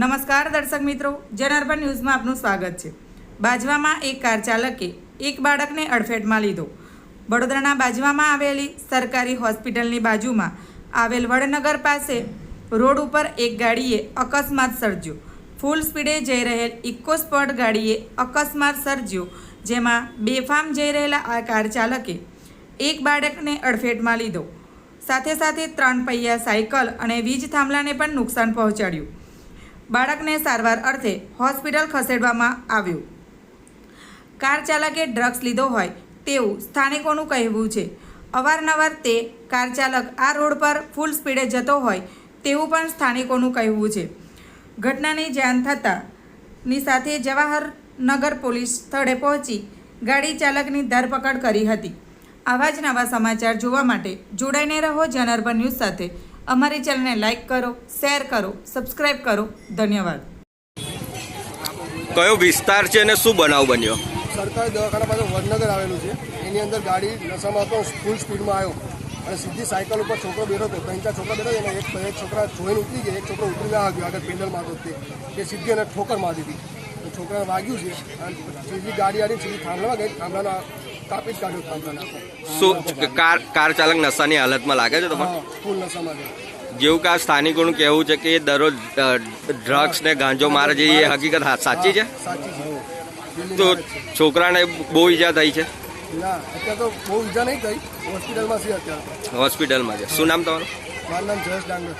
નમસ્કાર દર્શક મિત્રો જનાર્બન ન્યૂઝમાં આપનું સ્વાગત છે. બાજવામાં એક કાર ચાલકે એક બાળકને અડફેટમાં લીધો. વડોદરાના બાજવામાં આવેલી સરકારી હોસ્પિટલની બાજુમાં આવેલ વડનગર પાસે રોડ ઉપર એક ગાડીએ અકસ્માત સર્જ્યો. ફૂલ સ્પીડે જઈ રહેલ ઇકોસ્પોર્ટ ગાડીએ અકસ્માત સર્જ્યો, જેમાં બેફામ જઈ રહેલા આ કાર ચાલકે એક બાળકને અડફેટમાં લીધો. સાથે સાથે ત્રણ પૈયા સાયકલ અને વીજ થાંભલાને પણ નુકસાન પહોંચાડ્યું. બાળકને સારવાર અર્થે હોસ્પિટલ ખસેડવામાં આવ્યું. કાર ચાલકે ડ્રગ્સ લીધો હોય તેવું સ્થાનિકોનું કહેવું છે. અવારનવાર તે કાર ચાલક આ રોડ પર ફૂલ સ્પીડે જતો હોય તેવું પણ સ્થાનિકોનું કહેવું છે. ઘટનાની જાણ થતાંની સાથે જવાહરનગર પોલીસ સ્થળે પહોંચી ગાડી ચાલકની ધરપકડ કરી હતી. આવા જ નવા સમાચાર જોવા માટે જોડાઈને રહો જનરબન ન્યૂઝ સાથે. અમારી ચેનલને લાઇક કરો શેર કરો સબસ્ક્રાઈબ કરો. ધન્યવાદ. કયો વિસ્તાર છે અને શું બનાવ બન્યો? સરકારી દવાખાના પાસે વડનગર આવેલું છે. એની અંદર ગાડી નશામાં હતો ફૂલ સ્પીડમાં આવ્યો. અને સીધી સાયકલ ઉપર છોકરો બેઠો હતો. ત્રણ ચાર છોકરા બેઠો અને એક એક છોકરા જોઈને ઉતરી ગયા. એક છોકરો ઉતરી ના આવ્યો. આગળ પેન્ડલ મારતો તે. એ સીધી એને ઠોકર મારી દીધી. તો છોકરાને વાગ્યું છે. અને સીધી ગાડી આડી સીધી થાંભલામાં ગઈ. થાંભલાના કાપી જ કાઢ્યો થાંભલાના શું કાર કાર ચાલક નશાની હાલતમાં લાગે છે તમારે? ફૂલ નશામાં જેવું કે આ સ્થાનિકોનું કહેવું છે કે એ દરરોજ ડ્રગ્સ ને ગાંજો મારે છે એ હકીકત સાચી છે? તો છોકરાને બહુ ઈજા થઈ છે? હોસ્પિટલમાં છે. શું નામ તમારું? મારું નામ જયેશ ડાંગર.